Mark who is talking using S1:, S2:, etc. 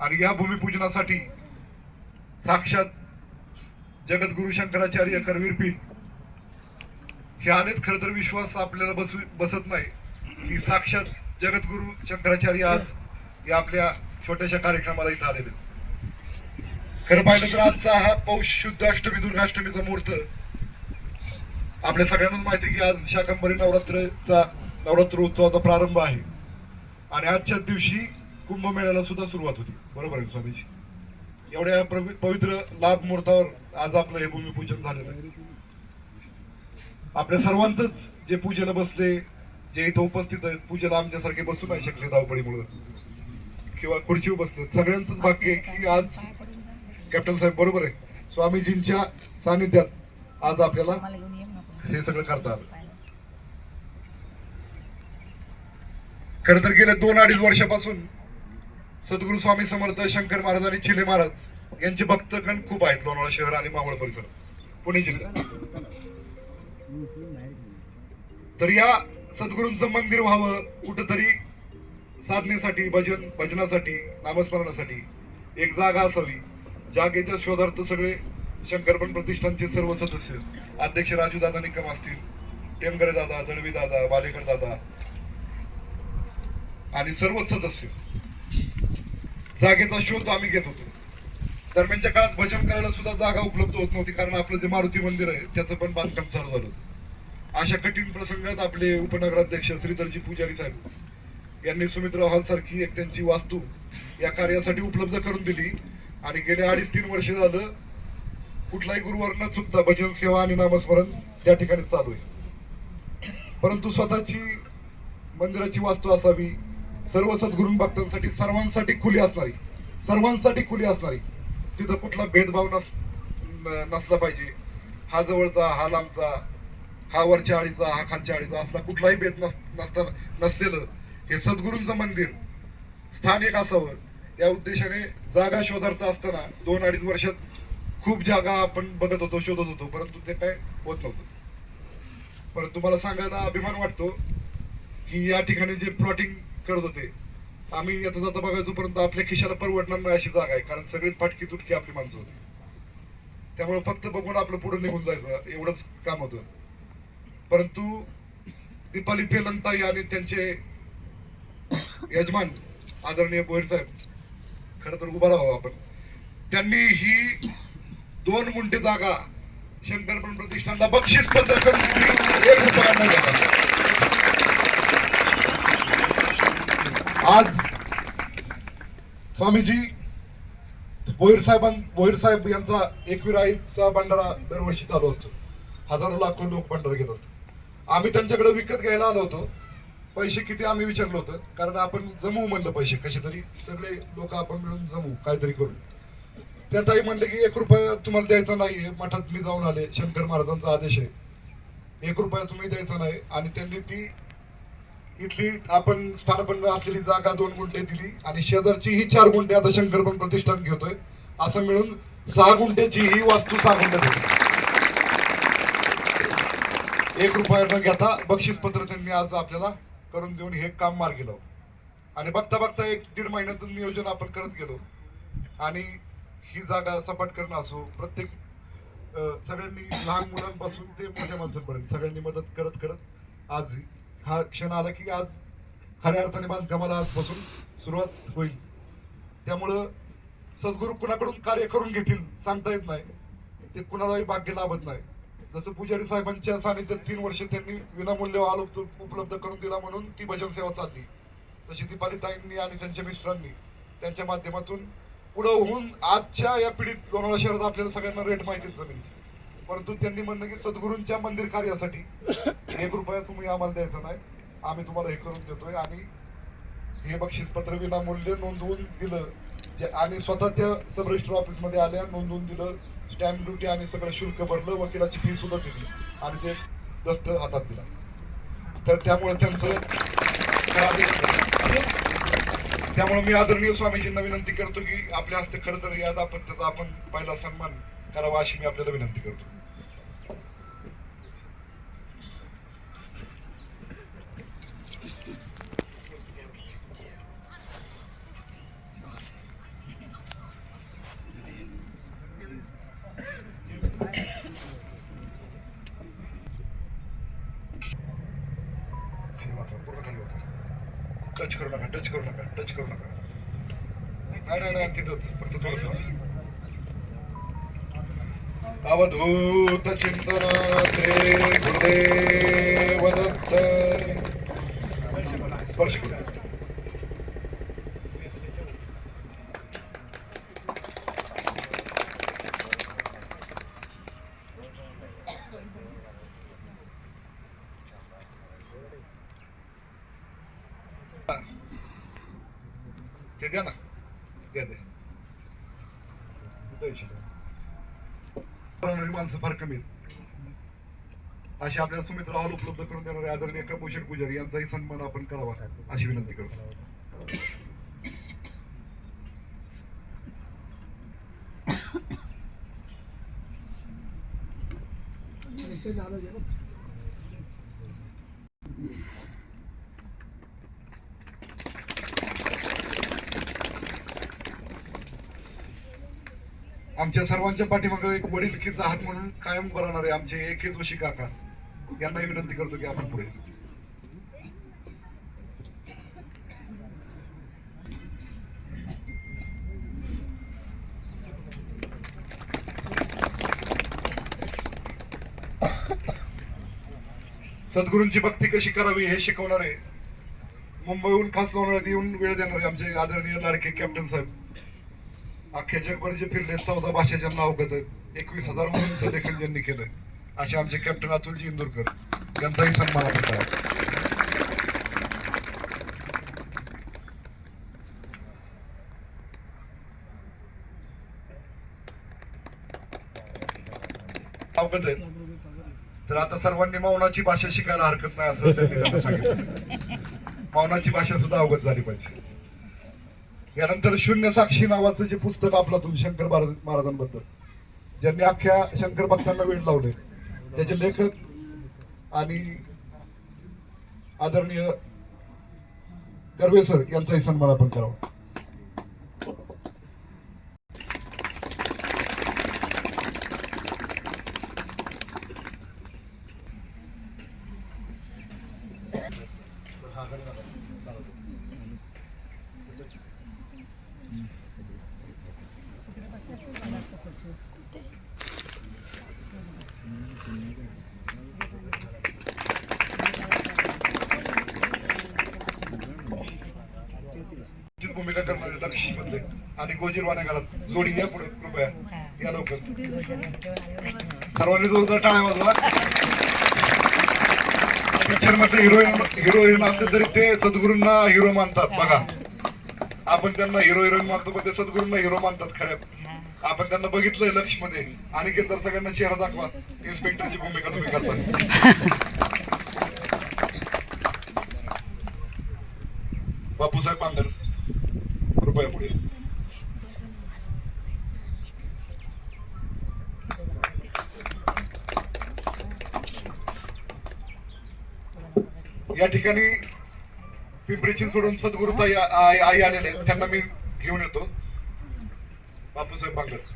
S1: आणि या भूमिपूजनासाठी साक्षात जगद्गुरु शंकराचार्य करवीर पीठ हे अनेक खर तर विश्वास आपल्याला बसू बसत नाही. की साक्षात जगद्गुरु शंकराचार्य आज या आपल्या छोट्याशा कार्यक्रमाला इथं आलेले खरं पाहिलं तर आजचा हा पौष शुद्ध अष्टमी दुर्गाष्टमीचा मुहूर्त आपल्या सगळ्यांनाच माहिती आहे की आज शाकंभरी नवरात्रचा नवरात्र उत्सवाचा प्रारंभ आहे. आणि आजच्याच दिवशी कुंभमेळ्याला सुद्धा सुरुवात होती. बरोबर आहे स्वामीजी? एवढ्या पवित्र लाभ मुहूर्तावर आज आपलं हे भूमिपूजन झालेलं आहे. आपल्या सर्वांच जे पूजेला बसले जे इथं उपस्थित आहेत पूजेला आमच्यासारखे बसू नाही शकले धावपळीमुळे. किंवा खुर्चीवर बसले. सगळ्यांचंच भाग्य आहे की आज कॅप्टन साहेब बरोबर आहे. स्वामीजींच्या सानिध्यात आज आपल्याला हे सगळं करता आलं. खर तर गेल्या दोन अडीच वर्षापासून सद्गुरू स्वामी समर्थ शंकर महाराज आणि चिले महाराज यांचे भक्तगण खूप आहेत लोणावळा शहर आणि मावळ परिसर. पुणे जिल्ह्यात. तर या सद्गुरूंचं मंदिर व्हावं कुठंतरी साधनेसाठी भजन भजनासाठी नामस्मरणासाठी एक जागा असावी. जागेच्या शोधार्थ सगळे शंकरपण प्रतिष्ठानचे सर्व सदस्य अध्यक्ष राजू दादा निकम असतील टेमगरे दादा दळवी दादा वालेकर दादा आणि सर्वच सदस्य जागेचा शोध आम्ही घेत होतो. दरम्यानच्या काळात भजन करायला सुद्धा जागा उपलब्ध होत नव्हती कारण आपलं जे मारुती मंदिर आहे त्याचं पण बांधकाम चालू झालं होतं. अशा कठीण प्रसंगात आपले उपनगराध्यक्ष श्रीधरजी पुजारी साहेब यांनी सुमित्रा हॉल सारखी एक त्यांची वास्तू या कार्यासाठी उपलब्ध करून दिली. आणि गेले अडीच तीन वर्ष झालं कुठलाही गुरुवार न चुकता भजन सेवा आणि नामस्मरण त्या ठिकाणी चालू आहे. परंतु स्वतःची मंदिराची वास्तू असावी सर्व सद्गुरू भक्तांसाठी सर्वांसाठी खुली असणारी सर्वांसाठी खुली असणारी तिथं कुठला भेदभाव नस नसला पाहिजे. हा जवळचा हा लांबचा हा वरच्या आळीचा हा खालच्या आळीचा असला कुठलाही भेद नस नसता नसलेलं हे सद्गुरूंचं मंदिर स्थानिक असावं. या उद्देशाने जागा शोधार्थ असताना दोन अडीच वर्षात खूप जागा आपण बघत होतो शोधत होतो परंतु ते काय होत नव्हतं. परंतु मला सांगायला अभिमान वाटतो की या ठिकाणी जे प्लॉटिंग करत होते. आम्ही येता जाता बघायचो परंतु आपल्या खिशाला परवडणार नाही अशी जागा आहे कारण सगळीच फाटकी तुटकी आपली माणसं होती. त्यामुळे फक्त बघून आपलं पुढे निघून जायचं एवढंच काम होतं. परंतु दीपाली पेलंताई आणि त्यांचे यजमान आदरणीय बोईर साहेब खर तर उभा राहावं आपण. त्यांनी ही दोन गुंठे जागा शंकरपण प्रतिष्ठानला बक्षीस पत्र करून दिली एक रुपया न घेता. आज स्वामीजी भोईर साहेबां भोईर साहेब यांचा एकविराईचा भंडारा दरवर्षी चालू असतो. हजारो लाखो लोक भंडारा घेत असतात. आम्ही त्यांच्याकडे विकत घ्यायला आलो होतो. पैसे किती आम्ही विचारलं होतं. कारण आपण जमवू म्हणलं पैसे. कसे तरी सगळे लोक आपण मिळून जमवू काहीतरी करू. त्या ताई म्हणले की एक रुपया तुम्हाला द्यायचा नाहीये. मठात मी जाऊन आले. शंकर महाराजांचा आदेश आहे. एक रुपया तुम्ही द्यायचा नाही. आणि त्यांनी ती इथली आपण स्थानपन्न असलेली जागा दोन गुंठे दिली आणि शेजारची ही चार गुंठे आता शंकरपण प्रतिष्ठान घेतोय. असं मिळून सहा गुंठ्याची ही वास्तू सहा गुंठ्यात एक रुपया न घेता बक्षीस पत्र त्यांनी आज आपल्याला करून देऊन हे काम मार्गी लावलं. आणि बघता बघता एक दीड महिन्याचं नियोजन आपण करत गेलो. आणि ही जागा सपाट करणं असो प्रत्येक सगळ्यांनी लहान मुलांपासून ते मोठ्या माणसांपर्यंत सगळ्यांनी मदत करत करत आज हा क्षण आला की आज खऱ्या अर्थाने बांधकामाला आजपासून सुरुवात होईल. त्यामुळं सद्गुरू कुणाकडून कार्य करून घेतील सांगता येत नाही. ते कुणालाही भाग्य लाभत नाही. जसं पुजारी साहेबांच्या सानिध्यात तीन वर्ष त्यांनी विनामूल्य आलो उपलब्ध करून दिला म्हणून ती भजन सेवा चालली. तशी ती पालिताईंनी आणि त्यांच्या मिस्टरांनी त्यांच्या माध्यमातून पुढं होऊन आजच्या या पिढीत लोणावळा शहरात आपल्याला सगळ्यांना रेट माहितीच जमिनीची परंतु त्यांनी म्हणलं की सद्गुरूंच्या मंदिर कार्यासाठी एक रुपया तुम्ही आम्हाला द्यायचा नाही. आम्ही तुम्हाला हे करून देतोय. आणि हे बक्षीस पत्र विनामूल्य नोंदवून दिलं. जे आणि स्वतः त्या सब रजिस्टर ऑफिसमध्ये आल्या नोंदवून दिलं स्टॅम्प ड्युटी आणि सगळं शुल्क भरलं वकिलाची फी सुद्धा दिली. आणि ते दस्त हातात दिला. तर त्यामुळे त्यांचं त्यामुळे मी आदरणीय स्वामीजींना विनंती करतो की आपल्या हस्ते खरं तर यात आपण त्याचा आपण पहिला सन्मान करावा अशी मी आपल्याला विनंती करतो. करू नका टच करू नका टच करू नका. नाही नाही नाही तिथंच फक्त थोडस. अवधूत चिंतन श्री गुरुदेव दत्त स्पर्श करू. ते द्या ना द्या द्या माणसं फार कमी आहेत. अशी आपल्याला सुमित्र हॉल उपलब्ध करून देणारे आदरणीय कपोषण पुजारी यांचाही सन्मान आपण करावा अशी विनंती करतो आमच्या सर्वांच्या पाठीमागे एक वडील किचा हात म्हणून कायम उभं राहणारे आमचे एक जोशी काका. यांनाही विनंती करतो की आपण पुढे सद्गुरूंची भक्ती कशी करावी हे शिकवणारे मुंबईहून खास लोणावळ्यात येऊन वेळ देणारे आमचे आदरणीय लाडके कॅप्टन साहेब. अख्ख्या जगभर जे फिरले चौदा भाषेच्या नाव करत एकवीस हजार मुलांचं लेखन ज्यांनी केलं असे आमचे कॅप्टन अतुलजी इंदोरकर यांचाही सन्मान आपण अवगत तर आता सर्वांनी मौनाची भाषा शिकायला हरकत नाही असं त्यांनी सांगितलं. मौनाची भाषा सुद्धा अवगत झाली पाहिजे. यानंतर शून्य साक्षी नावाचं जे पुस्तक आपलं शंकर महाराजांबद्दल ज्यांनी अख्ख्या शंकर भक्तांना वेळ लावले त्याचे लेखक आणि आदरणीय कर्वे सर यांचाही सन्मान आपण करावा ची भूमिका करणारे लक्ष्मी मधले आणि गोजीरवाण्या घरात जोडी या पुढे कृपया. या लवकर. सर्वांनी जोरदार टाळ्या वाजवा. पिक्चरमध्ये हिरोईन हिरोईन असले तरी ते सद्गुरूंना हिरो मानतात. बघा. आपण त्यांना हिरो हिरोईन मानतो पण ते सद्गुरूंना हिरो मानतात खऱ्या आपण त्यांना बघितलंय लक्षमध्ये. आणि तर सगळ्यांना चेहरा दाखवा. इन्स्पेक्टरची भूमिका तुम्ही करता बापूसाहेब पांढर कृपया पुढे या ठिकाणी पिंपरी चिंचवडून सद्गुरूचा आई आई आलेले आहेत. त्यांना मी घेऊन येतो बापूसाहेब बांगलाच